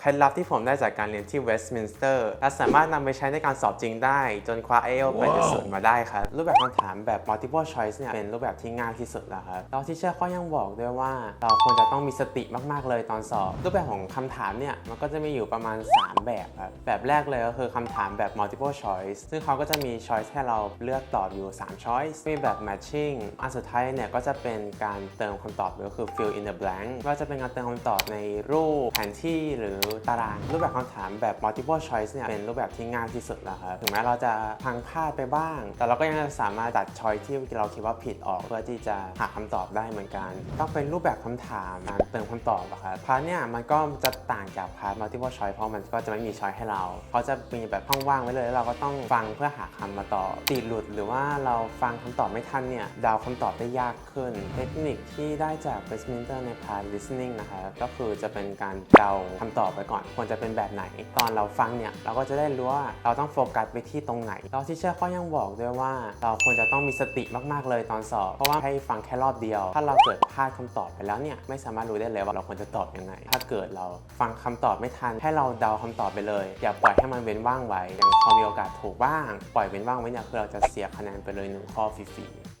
เคล็ดลับที่ผมได้จากการเรียนที่เวสต์มินสเตอร์และสามารถนำไปใช้ในการสอบจริงได้ จนคว้า IELTS ไปจุดศูนย์มาได้ครับ รูปแบบคำถามแบบ multiple choice เนี่ย เป็นรูปแบบที่ง่ายที่สุดแล้วครับแล้วที่เชื่อเขายังบอกด้วยว่า เราควรจะต้องมีสติมาก ๆ เลยตอนสอบ รูปแบบของคำถามเนี่ย มันก็จะมีอยู่ประมาณ 3 แบบครับ แบบแรกเลยก็คือคำถามแบบ multiple choice ซึ่งเขาก็จะมี choice ให้เราเลือกตอบอยู่ 3 choice มีแบบ matching อันสุดท้ายเนี่ยก็จะเป็นการเติมคำตอบก็คือ fill in the blank ก็จะเป็นการเติมคำตอบในรูปแผนที่หรือตาราง รูปแบบคำถามแบบ multiple choice เนี่ยเป็นรูปแบบที่ง่ายที่สุดแล้วครับถึงแม้เราจะพังพลาดไปบ้าง แต่เราก็ยังสามารถตัด choice ที่เราคิดว่าผิดออกเพื่อที่จะหาคำตอบได้เหมือนกัน ต้องเป็นรูปแบบคำถามการเติมคำตอบอะครับพาร์ทเนี่ยมันก็จะต่างจากพาร์ท multiple choice เพราะมันก็จะไม่มี choice ให้เราเขาจะมีแบบช่องว่างไว้เลยแล้วเราก็ต้องฟังเพื่อหาคำมาตอบติดหลุด หรือว่าเราฟังคำตอบไม่ทันเนี่ยเดาคำตอบได้ยากขึ้น เทคนิคที่ได้จาก Westminster ในพาร์ท listening นะครับก็คือจะเป็นการเดาคำตอบไปก่อน ควรจะเป็นแบบไหน ตอนเราฟังเนี่ยเราก็จะได้รู้ว่าเราต้องโฟกัสไปที่ตรงไหนแล้วที่เชื่อเขายังบอกด้วยว่า เราควรจะต้องมีสติมากๆเลยตอนสอบ เพราะว่าให้ฟังแค่รอบเดียว ถ้าเราเกิดพลาดคำตอบไปแล้วเนี่ยไม่สามารถรู้ได้เลยว่าเราควรจะตอบยังไง ถ้าเกิดเราฟังคำตอบไม่ทัน ให้เราเดาคำตอบไปเลย อย่าปล่อยให้มันเว้นว่างไว้ยังพอมีโอกาสถูกบ้าง ปล่อยเว้นว่างไว้เนี่ยคือเราจะเสียคะแนนไปเลยหนึ่งข้อฟรีๆ